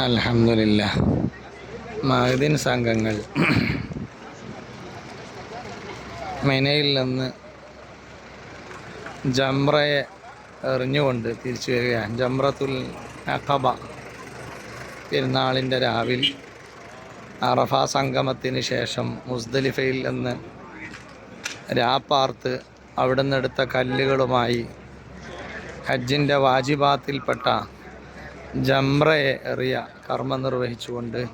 അലഹമില്ല മഹദിൻ സംഘങ്ങൾ മെനയിൽ നിന്ന് ജംറയെ എറിഞ്ഞുകൊണ്ട് തിരിച്ചു വരികയാണ്. ജംറത്തുൽ അഖബ പെരുന്നാളിന്റെ രാവിൽ അറഫ സംഗമത്തിന് ശേഷം മുസ്ദലിഫയിൽ നിന്ന് രാപ്പാർത്ത് അവിടുന്ന് എടുത്ത കല്ലുകളുമായി ഹജ്ജിന്റെ വാജിബാത്തിൽപ്പെട്ട ജംറയെ എറിയ കർമ്മം നിർവഹിച്ചുകൊണ്ട്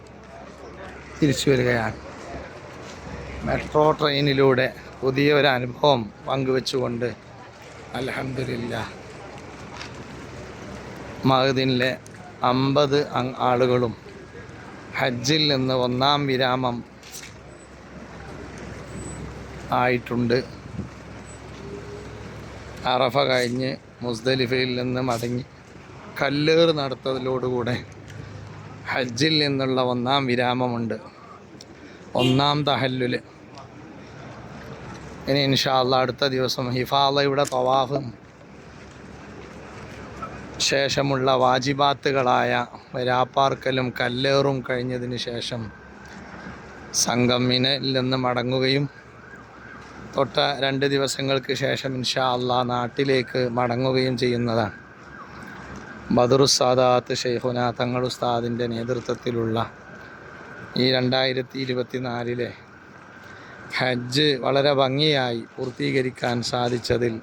തിരിച്ചു വരികയാണ്. മെട്രോ ട്രെയിനിലൂടെ പുതിയ ഒരു അനുഭവം പങ്കുവെച്ചുകൊണ്ട് അലഹമില്ല മഹദിനിലെ അമ്പത് ആളുകളും ഹജ്ജിൽ നിന്ന് ഒന്നാം വിരാമം ആയിട്ടുണ്ട്. അറഫ കഴിഞ്ഞ് മുസ്ദലിഫയിൽ നിന്ന് മടങ്ങി കല്ലേറ് നടത്തതിലോടുകൂടെ ഹജ്ജിൽ നിന്നുള്ള ഒന്നാം വിരാമമുണ്ട്. ഒന്നാം തഹല്ലുൽ ഇനി ഇൻഷാല്ല അടുത്ത ദിവസം ഹിഫാലയുടെ തവാഫും ശേഷമുള്ള വാജിബാത്തുകളായ വരാപ്പാർക്കലും കല്ലേറും കഴിഞ്ഞതിന് ശേഷം സംഗമിനിൽ നിന്ന് മടങ്ങുകയും തൊട്ട രണ്ട് ദിവസങ്ങൾക്ക് ശേഷം ഇൻഷാ അള്ളാ നാട്ടിലേക്ക് മടങ്ങുകയും ചെയ്യുന്നതാണ്. ബദറുസാദാത്ത് ഷെയ്ഖുന തങ്ങൾ ഉസ്താദിന്റെ നേതൃത്വത്തിലുള്ള ഈ രണ്ടായിരത്തി ഇരുപത്തിനാലിലെ ഹജ്ജ് വളരെ ഭംഗിയായി പൂർത്തീകരിക്കാൻ സാധിച്ചതിൽ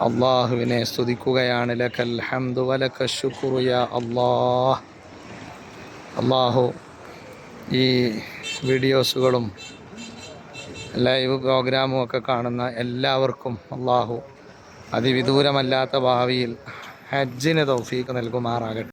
അള്ളാഹുവിനെ സ്തുതിക്കുകയാണ്. ലക്കൽ ഹംദു വലക്ക ഷുക്കുറിയ അള്ളാഹ്. അള്ളാഹു ഈ വീഡിയോസുകളും ലൈവ് പ്രോഗ്രാമും ഒക്കെ കാണുന്ന എല്ലാവർക്കും അള്ളാഹു അതിവിദൂരമല്ലാത്ത ഭാവിയിൽ ഹജ്ജിന് തൗഫീക്ക് നൽകുമാറാകട്ടെ.